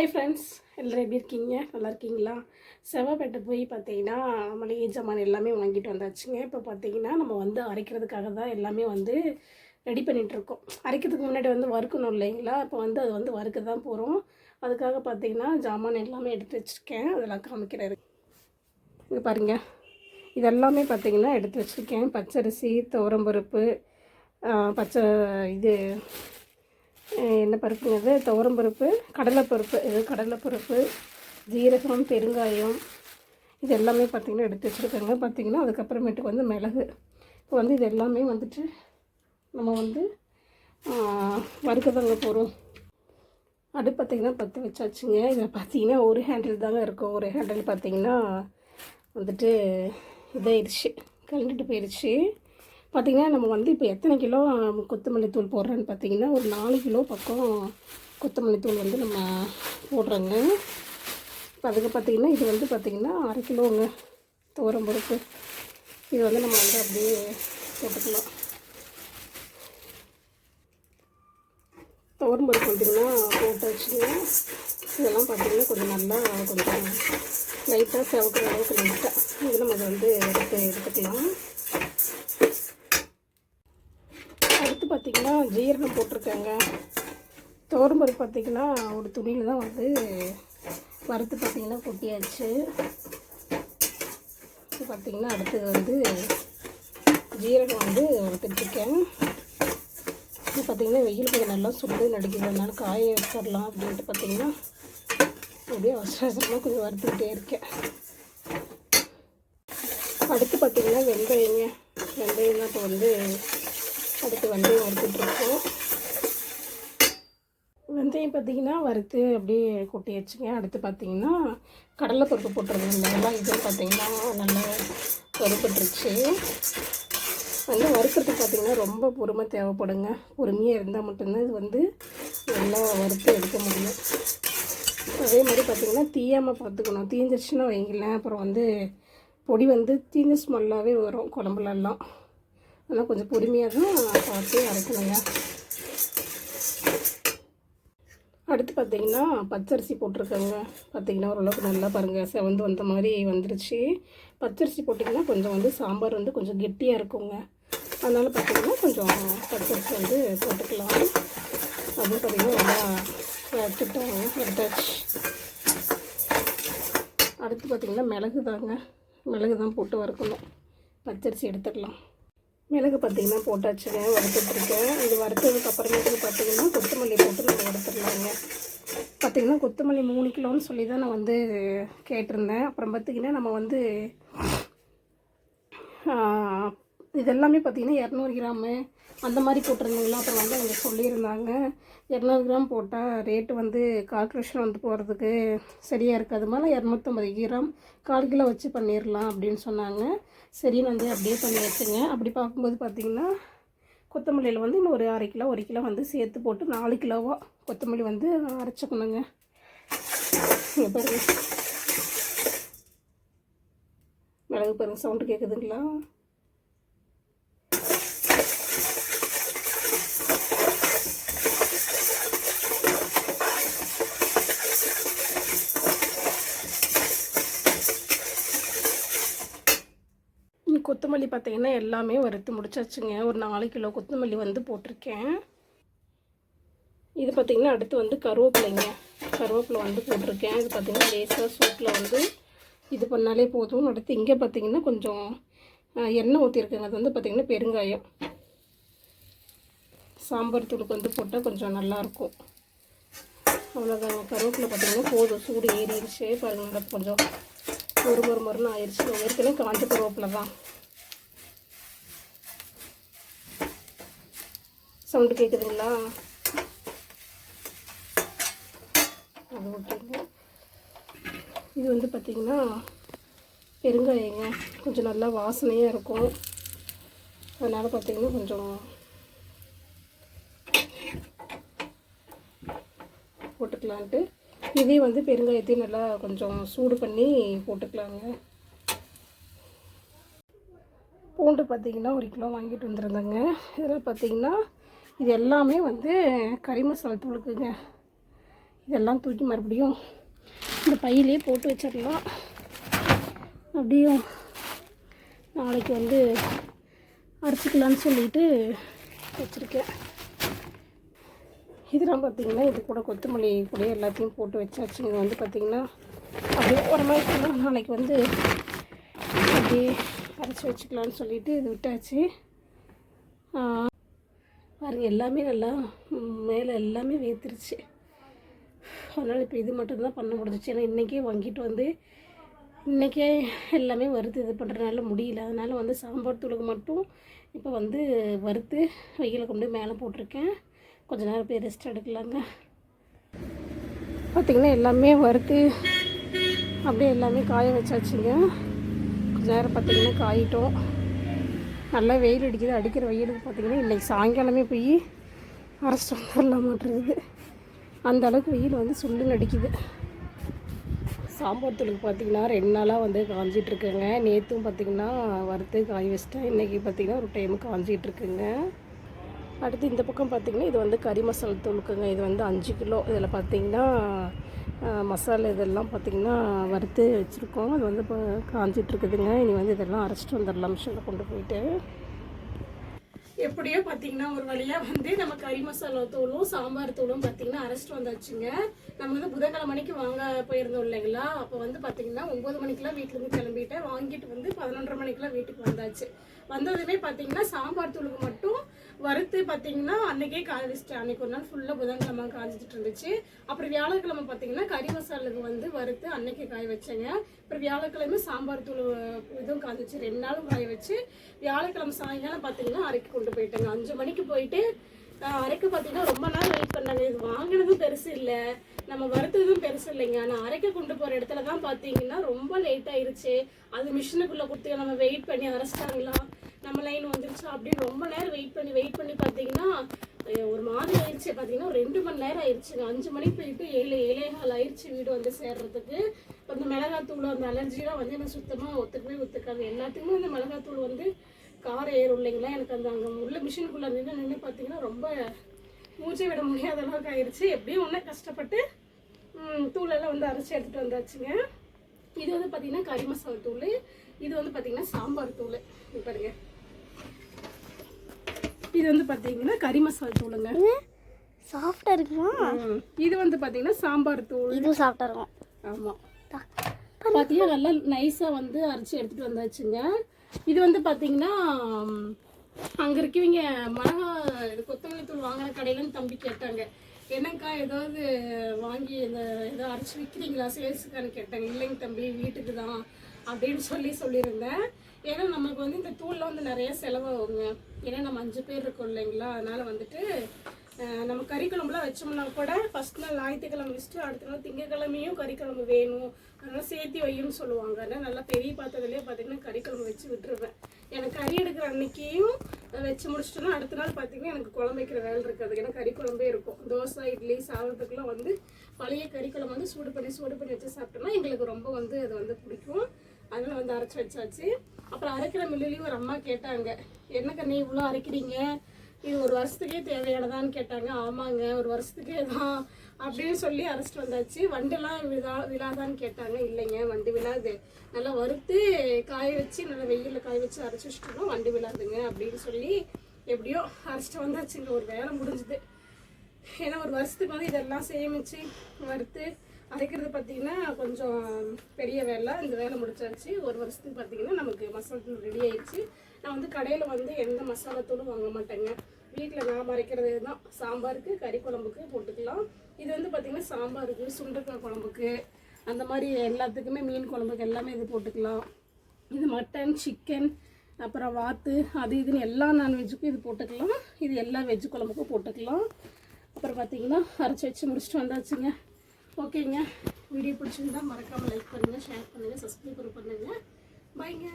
Hi friends எல்லோரும் எப்படி இருக்கீங்க? நல்லா இருக்கீங்களா? செவ்வாய்ப்பேட்டை போய் பார்த்தீங்கன்னா மளிகை ஜாமான் எல்லாமே வாங்கிட்டு வந்தாச்சுங்க. இப்போ பார்த்தீங்கன்னா நம்ம வந்து அரைக்கிறதுக்காக தான் எல்லாமே வந்து ரெடி பண்ணிகிட்ருக்கோம் அரைக்கிறதுக்கு முன்னாடி வந்து வறுக்கணும் இல்லைங்களா? இப்போ வந்து அது வந்து வறுக்க தான் போகிறோம் அதுக்காக பார்த்தீங்கன்னா ஜாமான் எல்லாமே எடுத்து வச்சுருக்கேன். அதெல்லாம் காமிக்கிறாரு. இங்கே பாருங்க. இதெல்லாமே பார்த்தீங்கன்னா எடுத்து வச்சுருக்கேன். பச்சரிசி துவரம்பருப்பு பச்சை இது என்ன பருப்புங்கிறது துவரம் துவரம்பருப்பு கடலைப்பருப்பு. இது கடலைப்பருப்பு ஜீரகம் பெருங்காயம். இது எல்லாமே பார்த்திங்கன்னா எடுத்து வச்சுருக்காங்க. பார்த்திங்கன்னா அதுக்கப்புறமேட்டுக்கு வந்து மிளகு. இப்போ வந்து இது எல்லாமே வந்துட்டு நம்ம வந்து வறுக்க தாங்க போகிறோம் அடுப்பு பார்த்திங்கன்னா பற்ற வச்சாச்சுங்க. இதில் பார்த்தீங்கன்னா ஒரு ஹேண்டில் தாங்க இருக்கும். ஒரு ஹேண்டில் பார்த்திங்கன்னா வந்துட்டு இதாயிடுச்சு கலந்துட்டு போயிடுச்சு பார்த்திங்கன்னா நம்ம வந்து இப்போ எத்தனை கிலோ கொத்தமல்லி தூள் போடுறோன்னு பார்த்தீங்கன்னா ஒரு நாலு கிலோ பக்கம் கொத்தமல்லி தூள் வந்து நம்ம போடுறோங்க. இப்போ அதுக்கு பார்த்திங்கன்னா இது வந்து பார்த்திங்கன்னா அரை கிலோங்க தோரம் பொறுப்பு இது வந்து நம்ம வந்து அப்படியே போட்டுக்கலாம். தோரம் பருப்பு பார்த்திங்கன்னா போட்டு வச்சுங்க. இதெல்லாம் பார்த்திங்கன்னா கொஞ்சம் நல்லா கொஞ்சம் லைட்டாக செவக்கிற அளவுக்கு லைட்டாக இது நம்ம அதை வந்து எடுத்து எடுத்துக்கலாம் அடுத்து பார்த்திங்கன்னா ஜீரணம் போட்டிருக்கேங்க. தோரம்பருப்பு பார்த்திங்கன்னா ஒரு துணியில் தான் வந்து வறுத்து பார்த்திங்கன்னா கொட்டியாச்சு. பார்த்திங்கன்னா அடுத்தது வந்து ஜீரகம் வந்து வறுத்துட்ருக்கேன். இது பார்த்திங்கன்னா வெயில் கொஞ்சம் நல்லா சுடு நடிக்கிறதுனால காய வச்சிடலாம் அப்படின்ட்டு பார்த்திங்கன்னா அப்படியே அவசர அவசரமாக கொஞ்சம் வறுத்துக்கிட்டே இருக்கேன். அடுத்து பார்த்திங்கன்னா வெந்தயங்க. வெந்தயம் தான் இப்போ வந்து அடுத்து வெந்தயம் வறுத்துட்ருக்கோம் வெந்தயம் பார்த்திங்கன்னா வறுத்து அப்படியே கொட்டி வச்சுங்க. அடுத்து பார்த்திங்கன்னா கடலைப்பருப்பு போட்டுருந்தோம். நல்லா இது பார்த்திங்கன்னா நல்லா வறுப்பட்டுருச்சு வந்து வறுக்கிறதுக்கு பார்த்திங்கன்னா ரொம்ப பொறுமை தேவைப்படுங்க. பொறுமையாக இருந்தால் மட்டும்தான் இது வந்து நல்லா வறுத்து எடுக்க முடியும். அதே மாதிரி பார்த்திங்கன்னா தீயாமல் பார்த்துக்கணும். தீஞ்சிருச்சுன்னா வைங்களேன். அப்புறம் வந்து பொடி வந்து தீஞ்ச ஸ்மெல்லாகவே வரும் குழம்புலலாம். ஆனால் கொஞ்சம் பொறுமையாக தான் பார்த்து அரைக்கணுங்க அடுத்து பார்த்தீங்கன்னா பச்சரிசி போட்டிருக்கேங்க. பார்த்தீங்கன்னா ஓரளவுக்கு நல்லா பாருங்கள் செவந்து வந்த மாதிரி வந்துருச்சு. பச்சரிசி போட்டிங்கன்னா கொஞ்சம் வந்து சாம்பார் வந்து கொஞ்சம் கெட்டியாக இருக்குங்க. அதனால் பார்த்தீங்கன்னா கொஞ்சம் பச்சரிசி வந்து போட்டுக்கலாம். அதுவும் பார்த்தீங்கன்னா நல்லா வறுத்துட்டாங்க எடுத்தாச்சு அடுத்து பார்த்திங்கன்னா மிளகு தாங்க மிளகு தான் போட்டு வறுக்கணும். பச்சரிசி எடுத்துக்கலாம். மிளகு பார்த்திங்கன்னா போட்டாச்சுங்க வறுத்துட்ருக்கேன். இது வறுத்ததுக்கு அப்புறமேட்டுக்கு பார்த்திங்கன்னா கொத்தமல்லி போட்டு நம்ம வறுத்துடலாங்க பார்த்திங்கன்னா கொத்தமல்லி மூணு கிலோன்னு சொல்லி தான் நான் வந்து கேட்டிருந்தேன். அப்புறம் பார்த்திங்கன்னா நம்ம வந்து இதெல்லாமே பார்த்திங்கன்னா இரநூறு கிராமு அந்த மாதிரி போட்டிருந்தீங்களா? அப்புறம் வந்து அவங்க சொல்லியிருந்தாங்க. இரநூறு கிராம் போட்டால் ரேட்டு வந்து கால்குலேஷன் வந்து போகிறதுக்கு சரியாக இருக்காது. மேலே இரநூத்தம்பது கிராம் கால் கிலோ வச்சு பண்ணிடலாம் அப்படின்னு சொன்னாங்க. சரின்னு வந்து அப்படியே பண்ணி வச்சுங்க. அப்படி பார்க்கும்போது பார்த்திங்கன்னா கொத்தமல்லியில் வந்து இன்னும் ஒரு அரை கிலோ ஒரு கிலோ வந்து சேர்த்து போட்டு நாலு கிலோவா கொத்தமல்லி வந்து அரைச்சிக்கணுங்க. பாருங்க. மிளகு பாருங்க சவுண்டு கேட்குதுங்களா கொத்தமல்லி பார்த்தீங்கன்னா எல்லாமே வறுத்து முடிச்சாச்சுங்க. ஒரு நாலு கிலோ கொத்தமல்லி வந்து போட்டிருக்கேன். இது பார்த்திங்கன்னா அடுத்து வந்து கருவேப்பிலைங்க. கருவேப்பிலை வந்து போட்டிருக்கேன். இது பார்த்திங்கன்னா லேசாக சூட்டில் வந்து இது பண்ணாலே போதும். அடுத்து இங்கே பார்த்திங்கன்னா கொஞ்சம் எண்ணெய் ஊற்றிருக்கேங்க அது வந்து பார்த்திங்கன்னா பெருங்காயம். சாம்பார் தூளுக்கு வந்து போட்டால் கொஞ்சம் நல்லாயிருக்கும். அவ்வளோதாங்க கருவேப்பிலை பார்த்திங்கன்னா போதும். சூடு ஏறிடுச்சு. பாருங்க கொஞ்சம் ஒரு ஒரு மருன்னு ஆயிடுச்சு. ஏற்கனவே காஞ்ச கருவேப்பிலை தான் சவுண்டு கேட்குதுங்களா அது ஓகேங்க இது வந்து பார்த்திங்கன்னா பெருங்காயங்க. கொஞ்சம் நல்லா வாசனையாக இருக்கும். அதனால் பார்த்திங்கன்னா கொஞ்சம் போட்டுக்கலான்ட்டு. இதே வந்து பெருங்காயத்தையும் நல்லா கொஞ்சம் சூடு பண்ணி போட்டுக்கலாங்க. பூண்டு பார்த்திங்கன்னா ஒரு கிலோ வாங்கிட்டு வந்துருந்தேங்க. இதில் பார்த்திங்கன்னா இது எல்லாமே வந்து கறி மசாலா தூளுக்குங்க இதெல்லாம் தூக்கி மறுபடியும் இந்த பையிலே போட்டு வச்சிடலாம். அப்படியும் நாளைக்கு வந்து அரைச்சிக்கலான்னு சொல்லிட்டு வச்சுருக்கேன். இதெல்லாம் பார்த்திங்கன்னா இது கூட கொத்தமல்லி கூட எல்லாத்தையும் போட்டு வச்சாச்சு. இது வந்து பார்த்திங்கன்னா அப்படியே ஒரு மாதிரி இருக்கணும். நாளைக்கு வந்து அப்படியே அரைச்சி வச்சுக்கலான்னு சொல்லிவிட்டு இது விட்டாச்சு. பாருங்கள் எல்லாமே நல்லா மேலே எல்லாமே வேத்துருச்சு அதனால் இப்போ இது மட்டும்தான் பண்ண முடிஞ்சிச்சு. ஏன்னா இன்றைக்கே வாங்கிட்டு வந்து இன்றைக்கே எல்லாமே வறுத்து இது பண்ணுறதுனால முடியல. அதனால் வந்து சாம்பார் தூளுக்கு மட்டும் இப்போ வந்து வறுத்து வெயில கொண்டு மேலே போட்டிருக்கேன். கொஞ்ச நேரம் போய் ரெஸ்ட் எடுக்கலாங்க. பார்த்திங்கன்னா எல்லாமே வறுத்து அப்படியே எல்லாமே காய வச்சாச்சுங்க. கொஞ்ச நேரம் பார்த்திங்கன்னா காயிட்டோம். நல்லா வெயில் அடிக்குது அடிக்கிற வெயிலுக்கு பார்த்திங்கன்னா இன்றைக்கி சாயங்காலமே போய் அரைச்சிட்டு வந்துடலாம் அந்த அளவுக்கு வெயில் வந்து சுள்ளுன்னு அடிக்குது. சாம்பார் தூளுக்கு பார்த்திங்கன்னா ரெண்டு நாளாக வந்து காஞ்சிகிட்ருக்குங்க நேற்றும் பார்த்திங்கன்னா வறுத்து காய வச்சிட்டேன். இன்றைக்கி பார்த்திங்கன்னா ஒரு டைம் காஞ்சிட்ருக்குங்க அடுத்து இந்த பக்கம் பார்த்திங்கன்னா இது வந்து கறி மசாலா தூளுக்குங்க இது வந்து அஞ்சு கிலோ. இதில் பார்த்திங்கன்னா மசாலா இதெல்லாம் பார்த்திங்கன்னா வறுத்து வச்சுருக்கோம். அது வந்து இப்போ காஞ்சிட்ருக்குதுங்க. இனி வந்து இதெல்லாம் அரைச்சிட்டு வந்துடலாம். மிஷினில் கொண்டு போயிட்டு. எப்படியோ பார்த்தீங்கன்னா ஒரு வழியாக வந்து நம்ம கறி மசாலா தூளும் சாம்பார் தூளும் பார்த்தீங்கன்னா அரைச்சிட்டு வந்தாச்சுங்க. நம்ம வந்து புதன்கிழமை மணிக்கு வாங்க போயிருந்தோம் இல்லைங்களா? அப்போ வந்து பார்த்தீங்கன்னா ஒம்பது மணிக்கெல்லாம் வீட்டிலேருந்து கிளம்பிட்டேன் வாங்கிட்டு வந்து பதினொன்றரை மணிக்கெலாம் வீட்டுக்கு வந்தாச்சு. வந்ததுமே பார்த்தீங்கன்னா சாம்பார் தூளுக்கு மட்டும் வறுத்து பார்த்தீங்கன்னா அன்னைக்கே காய வச்சிட்டேன் அன்னைக்கு ஒரு நாள் ஃபுல்லாக புதன்கிழமை காய்ச்சிட்டு இருந்துச்சு. அப்புறம் வியாழக்கிழமை பார்த்தீங்கன்னா கறி மசாலுக்கு வந்து வறுத்து அன்னைக்கு காய வச்சேங்க. அப்புறம் வியாழக்கிழமை சாம்பார் தூள் இதுவும் காய்ச்சிச்சு. ரெண்டு நாளும் காய வச்சு வியாழக்கிழமை சாயங்காலம் பார்த்தீங்கன்னா அரைக்கு கொண்டு போயிட்டேங்க. அஞ்சு மணிக்கு போயிட்டு அரைக்கு அரைக்க பார்த்தீங்கன்னா ரொம்ப நாள் வெயிட் பண்ணாங்க. இது வாங்கினதும் பெருசு இல்லை. நம்ம வறுத்ததும் பெருசு இல்லைங்க. ஆனால் அரைக்க கொண்டு போகிற இடத்துல தான் பார்த்தீங்கன்னா ரொம்ப லேட் ஆயிருச்சு. அது மிஷினுக்குள்ளே கொடுத்து நம்ம வெயிட் பண்ணி அரைச்சிட்டாங்களாம் நம்ம லைன் வந்துருச்சு. அப்படின்னு ரொம்ப நேரம் வெயிட் பண்ணி வெயிட் பண்ணி பார்த்தீங்கன்னா ஒரு மாதிரி ஆயிடுச்சு. பார்த்தீங்கன்னா ரெண்டு மணி நேரம் ஆயிடுச்சுங்க அஞ்சு மணிக்கு போயிட்டு ஏழு ஏழே கால் ஆயிடுச்சு வீடு வந்து சேர்றதுக்கு. இப்போ இந்த மிளகாத்தூள் அந்த அலர்ஜிலாம் வந்து எனக்கு சுத்தமாக ஒத்துக்கவே ஒத்துக்காது. எல்லாத்துக்குமே இந்த மிளகாத்தூள் வந்து காரம் ஏறும் இல்லைங்களா? எனக்கு அந்த அங்கே உள்ள மிஷினுக்குள்ளே நின்று நின்று பார்த்தீங்கன்னா ரொம்ப மூச்சை விட முடியாத அளவுக்கு ஆயிடுச்சு. எப்படியும் ஒன்றே கஷ்டப்பட்டு தூளெல்லாம் வந்து அரைச்சி எடுத்துகிட்டு வந்தாச்சுங்க. இது வந்து பார்த்தீங்கன்னா கறி மசாலா தூள். இது வந்து பார்த்தீங்கன்னா சாம்பார் தூள். பாருங்கள் பாருங்க. இது வந்து பார்த்தீங்கன்னா கறி மசாலா தூளுங்க. சாஃப்டாக இருக்குமா. இது வந்து பார்த்தீங்கன்னா சாம்பார் தூள். இதுவும் சாஃப்டாக இருக்கும். ஆமாம் பார்த்தீங்கன்னா நல்லா நைஸாக வந்து அரைச்சி எடுத்துகிட்டு வந்தாச்சுங்க. இது வந்து பார்த்தீங்கன்னா அங்கே இருக்கவங்க மிளகா இது கொத்தமல்லி தூள் வாங்கின கடையிலன்னு தம்பி கேட்டாங்க. என்னக்கா ஏதாவது வாங்கி இந்த ஏதோ அரைச்சி விற்கிறீங்களா சேல்ஸுக்கான்னு கேட்டாங்க. இல்லைங்க தம்பி வீட்டுக்கு தான். அப்படின்னு சொல்லி சொல்லியிருந்தேன். ஏன்னா நமக்கு வந்து இந்த தூளில் வந்து நிறைய செலவாகுங்க. ஏன்னா நம்ம அஞ்சு பேர் இருக்கோம் இல்லைங்களா? அதனால் வந்துட்டு நம்ம கறிக்குழம்புலாம் வச்சோம்னா கூட ஃபர்ஸ்ட் நாள் ஞாயிற்றுக்கிழமை வச்சுட்டு அடுத்த நாள் திங்கக்கிழமையும் கறிக்குழம்பு வேணும். அதனால் சேர்த்து வையும்னு சொல்லுவாங்க. அதனால் நல்லா பெரிய பாத்திரத்துலேயே பார்த்தீங்கன்னா கறிக்குழம்பு வச்சு விட்டுருவேன். எனக்கு கறி எடுக்கிற அன்னைக்கையும் வச்சு முடிச்சிட்டோன்னா அடுத்த நாள் பார்த்தீங்கன்னா எனக்கு குழம்பு வைக்கிற வேலை இருக்காது. ஏன்னா கறி குழம்பே இருக்கும். தோசை இட்லி சாதத்துக்குலாம் வந்து பழைய கறிக்குழம்பு வந்து சூடு பண்ணி சூடு பண்ணி வச்சு சாப்பிட்டோம்னா எங்களுக்கு ரொம்ப வந்து அது வந்து பிடிக்கும். அதனால வந்து அரைச்சி வச்சாச்சு. அப்புறம் அரைக்கிற மில்லுலேயும் ஒரு அம்மா கேட்டாங்க என்னக்கா நீ இவ்வளோ அரைக்கிறீங்க? இது ஒரு வருஷத்துக்கே தேவையானதான்னு கேட்டாங்க. ஆமாங்க ஒரு வருஷத்துக்கே தான் அப்படின்னு சொல்லி அரைச்சிட்டு வந்தாச்சு. வண்டெல்லாம் விழா விழாதான்னு கேட்டாங்க. இல்லைங்க வண்டு விழாது. நல்லா வறுத்து காய வச்சு நல்லா வெயிலில் காய வச்சு அரைச்சி வச்சுட்டோம்னா வண்டு விழாதுங்க அப்படின்னு சொல்லி எப்படியோ அரைச்சிட்டு வந்தாச்சுங்க. ஒரு வேலை முடிஞ்சுது. ஏன்னா ஒரு வருஷத்துக்கு வந்து இதெல்லாம் சேமிச்சு வறுத்து அரைக்கிறது பார்த்தீங்கன்னா கொஞ்சம் பெரிய வேலை. இந்த வேலை முடிச்சாச்சு. ஒரு வருஷத்துக்கு பார்த்தீங்கன்னா நமக்கு மசாலா தூள் ரெடி ஆயிடுச்சு. நான் வந்து கடையில் வந்து எந்த மசாலா தூளும் வாங்க மாட்டேங்க. வீட்டில் நான் அரைக்கிறது தான் சாம்பாருக்கு கறி குழம்புக்கு போட்டுக்கலாம். இது வந்து பார்த்திங்கன்னா சாம்பாருக்கு சுண்டக்காய் குழம்புக்கு அந்த மாதிரி எல்லாத்துக்குமே மீன் குழம்புக்கு எல்லாமே இது போட்டுக்கலாம். இது மட்டன் சிக்கன் அப்புறம் வாத்து அது இதுன்னு எல்லா நான்வெஜ்ஜுக்கும் இது போட்டுக்கலாம். இது எல்லா வெஜ்ஜு குழம்புக்கும் போட்டுக்கலாம். அப்புறம் பார்த்திங்கன்னா அரைச்சி வச்சு முடிச்சுட்டு வந்தாச்சுங்க. ஓகேங்க. வீடியோ பிடிச்சிருந்தா மறக்காமல் லைக் பண்ணுங்கள் ஷேர் பண்ணுங்கள் சப்ஸ்கிரைப் பண்ணுங்கள் பாய்ங்க